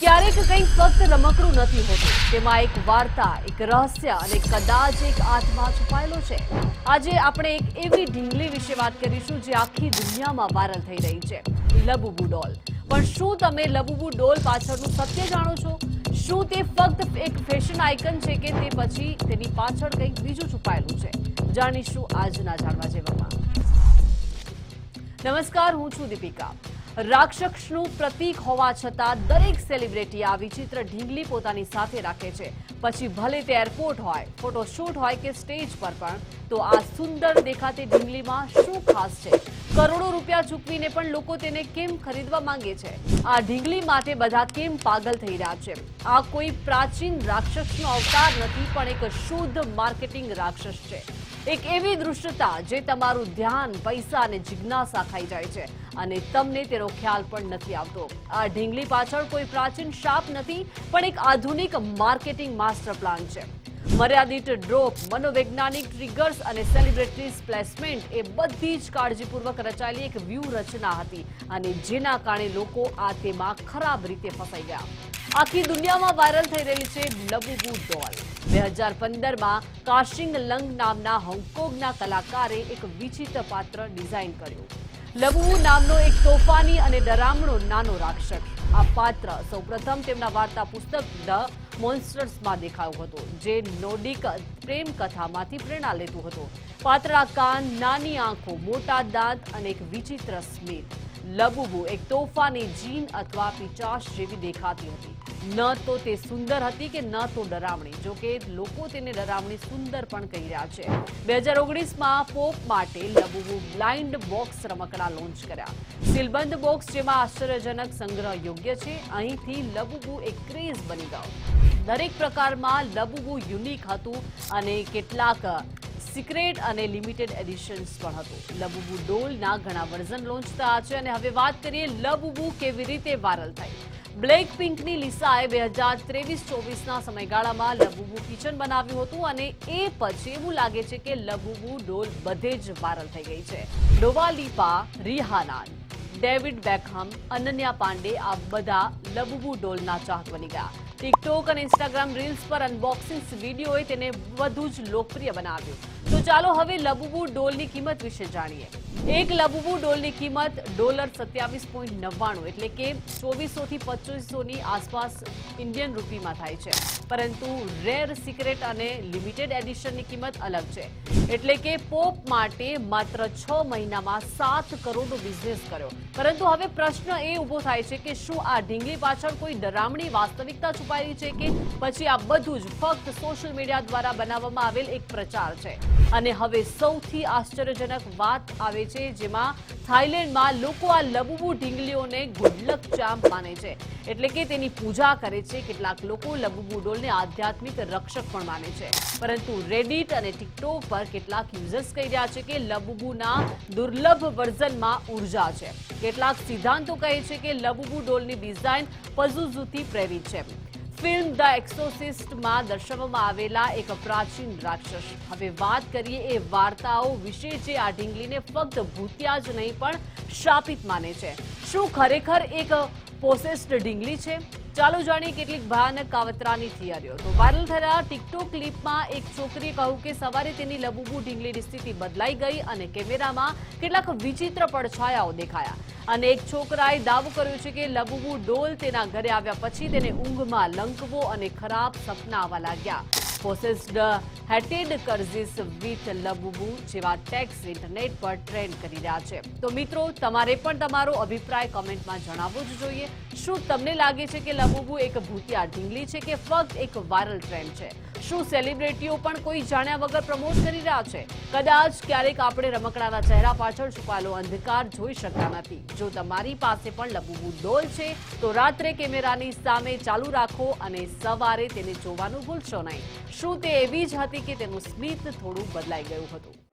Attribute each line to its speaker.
Speaker 1: ક્યારેક કંઈક ફક્ત રમકડું નથી હોતું. તેમાં એક વાર્તા, એક રહસ્ય અને કદાચ એક આત્મા છુપાયેલો છે. આજે આપણે એક એવી ઢીંગલી વિશે વાત કરીશું જે આખી દુનિયામાં વાયરલ થઈ રહી છે. લબુબુ ડોલ. પણ શું તમે લબુબુ ડોલ પાછળનું સત્ય જાણો છો? શું તે ફક્ત એક ફેશન આઇકન છે કે તે પછી તેની પાછળ કંઈક બીજું છુપાયેલું છે? જાણીશું આજના જાણવા જેવામાં. નમસ્કાર, હું છું દીપિકા. રાક્ષસનું પ્રતીક હોવા છતાં દરેક સેલિબ્રિટી આ વિચિત્ર ઢીંગલી પોતાની સાથે રાખે છે. પછી ભલે તે એરપોર્ટ હોય ફોટોશૂટ હોય કે સ્ટેજ પર પણ, તો આ સુંદર દેખાતી ઢીંગલીમાં શું ખાસ છે? કરોડો રૂપિયા ચૂકવીને પણ લોકો તેને કેમ ખરીદવા માંગે છે? આ ઢીંગલી માટે બધા કેમ પાગલ થઈ રહ્યા છે? આ કોઈ પ્રાચીન રાક્ષસનો અવતાર નથી, પણ એક શુદ્ધ માર્કેટિંગ રાક્ષસ છે. એક એવી દૃશ્યતા જે તમારું ધ્યાન, પૈસા અને જિજ્ઞાસા ખાઈ જાય છે અને તમને તેનો ખ્યાલ પણ નથી આવતો. આ ઢીંગલી પાછળ કોઈ પ્રાચીન શાપ નથી, પણ એક આધુનિક માર્કેટિંગ માસ્ટર પ્લાન છે. મર્યાદિત ડ્રોપ, મનોવૈજ્ઞાનિક ટ્રિગર્સ અને સેલિબ્રિટીઝ પ્લેસમેન્ટ એ બધી જ કાળજીપૂર્વક રચાયેલી એક વ્યૂહરચના હતી અને જેના કારણે લોકો આ તેમાં ખરાબ રીતે ફસાઈ ગયા. આખી દુનિયામાં વાયરલ થઈ રહેલી છે લબુબુ ડોલ બે હજાર પંદરમાં કાશિંગ લંગ નામના હોંગકોંગના કલાકારે એક વિચિત્ર પાત્ર ડિઝાઇન કર્યું. લબુ નામનો એક તોફાની અને ડરામણો નાનો રાક્ષસ. આ પાત્ર સૌપ્રથમ તેમના વાર્તા પુસ્તક ધ મોન્સ્ટર્સમાં દેખાયું હતું, જે નોડિક પ્રેમ કથામાંથી પ્રેરણા લેતું હતું. પાત્રા કાન, નાની આંખો, મોટા દાંત અને એક વિચિત્ર સ્મિત. લબુબુ, એક તોફાની જીન અથવા પિચાશ જેવી દેખાતી હતી. ન તો તે સુંદર હતી કે ન તો ડરામણી, જો કે લોકો તેને ડરામણી સુંદર પણ કહી રહ્યા છે. બે હજાર ઓગણીસમાં પોપ માટે લબુબુ બ્લાઇન્ડ બોક્સ રમકડા લોન્ચ કર્યા. સીલબંધ બોક્સ જેમાં આશ્ચર્યજનક સંગ્રહ યોગ્ય છે, અહીંથી લબુબુ એક ક્રેઝ બની ગયો. દરેક પ્રકારમાં લબુબુ યુનિક હતું અને કેટલાક સિક્રેટ અને લિમિટેડ એડિશન્સ પણ હતું. લબુબુ ડોલના ઘણા વર્ઝન લોન્ચ થયા છે અને હવે વાત કરીએ લબુબુ કેવી રીતે વાયરલ થઈ. બ્લેક પિંકની લિસાએ બે હજાર ત્રેવીસ ચોવીસના સમયગાળામાં લબુબુ કિચન બનાવ્યું હતું અને એ પછી એવું લાગે છે કે લબુબુ ડોલ બધે જ વાયરલ થઈ ગઈ છે. ડોવાલીપા રિહાનાન ડેવિડ બેકહમ, અનન્યા પાંડે આ બધા લબુબુ ડોલના ચાહક બની ગયા. ટિકટોક અને ઇન્સ્ટાગ્રામ રીલ્સ પર અનબોક્સિંગ વિડીયોએ તેને વધુ જ લોકપ્રિય બનાવ્યું. તો ચાલો હવે લબુબુ ડોલની કિંમત વિશે જાણીએ. એક લબુબુ ડોલની કિંમત ડોલર સત્યાવીસ પોઈન્ટ નવ્વાણું એટલે કે ચોવીસોથી પચીસોની આસપાસ ઇન્ડિયન રૂપીમાં થાય છે. પરંતુ રેર સિક્રેટ અને લિમિટેડ એડિશનની કિંમત અલગ છે. એટલે કે પોપ માટે માત્ર છ મહિનામાં સાત કરોડનો બિઝનેસ કર્યો. પરંતુ હવે પ્રશ્ન એ ઊભો થાય છે કે શું આ ઢીંગલી પાછળ કોઈ ડરામણી વાસ્તવિકતા છુપાયેલી છે કે પછી આ બધું જ ફક્ત સોશિયલ મીડિયા દ્વારા બનાવવામાં આવેલ એક પ્રચાર છે. અને હવે સૌથી આશ્ચર્યજનક વાત આવે છે જેમાં થાઈલેન્ડમાં લોકો આ લબુબુ ઢીંગલીઓને ગુડલક ચામ માને છે. એટલે કે તેની પૂજા કરે છે, કેટલાક લોકો લબુબુ ડોલને આધ્યાત્મિક રક્ષક પણ માને છે. પરંતુ રેડિટ અને ટિકટોક પર કેટલાક યુઝર્સ કહી રહ્યા છે કે લબુબુના દુર્લભ વર્ઝનમાં ઊર્જા છે. કેટલાક સિદ્ધાંતો કહે છે કે લબુબુ ડોલની ડિઝાઇન પઝુઝુથી પ્રેરિત છે. ફિલ્મ ધ એક્સોસિસ્ટમાં દર્શાવવામાં આવેલા એક પ્રાચીન રાક્ષસ. હવે વાત કરીએ એ વાર્તાઓ વિશે જે આ ઢીંગલીને ફક્ત ભૂતિયા જ નહીં પણ શાપિત માને છે. શું ખરેખર એક પોસેસ્ડ ઢીંગલી છે? ચાલો જાણીએ કેટલીક ભયાનક કાવતરાની થિયરીઓ. તો વાયરલ થયેલા ટિકટોક ક્લિપમાં એક છોકરીએ કહ્યું કે સવારે તેની લબુબુ ઢીંગલીની સ્થિતિ બદલાઈ ગઈ અને કેમેરામાં કેટલાક વિચિત્ર પડછાયાઓ દેખાયા. અને એક છોકરાએ દાવો કર્યો છે કે લબુબુ ડોલ તેના ઘરે આવ્યા પછી તેને ઊંઘમાં લંકવો અને ખરાબ સપના આવવા લાગ્યા. પોસેસ્ડ હેટેડ કર્ઝિસ વિથ લબુબુ જેવા ટેક્સ ઇન્ટરનેટ પર ટ્રેન્ડ કરી રહ્યા છે. તો મિત્રો, તમારે પણ તમારો અભિપ્રાય કોમેન્ટમાં જણાવવો જ જોઈએ. શું તમને લાગે છે કે લબુબુ એક ભૂતિયા ઢીંગલી છે કે ફક્ત એક વાયરલ ટ્રેન્ડ છે? શું સેલિબ્રિટીઓ પણ કોઈ જાણ્યા વગર પ્રમોટ કરી રહ્યા છે? કદાચ ક્યારેક આપણે રમકડાના ચહેરા પાછળ છુપાયેલો અંધકાર જોઈ શકતા નથી. જો તમારી પાસે પણ લબુબુ ડોલ છે, તો રાત્રે કેમેરાની સામે ચાલુ રાખો અને સવારે તેને જોવાનું ભૂલશો નહીં. શું તે એવી જ હતી કે તેનું સ્મિત થોડું બદલાઈ ગયું હતું?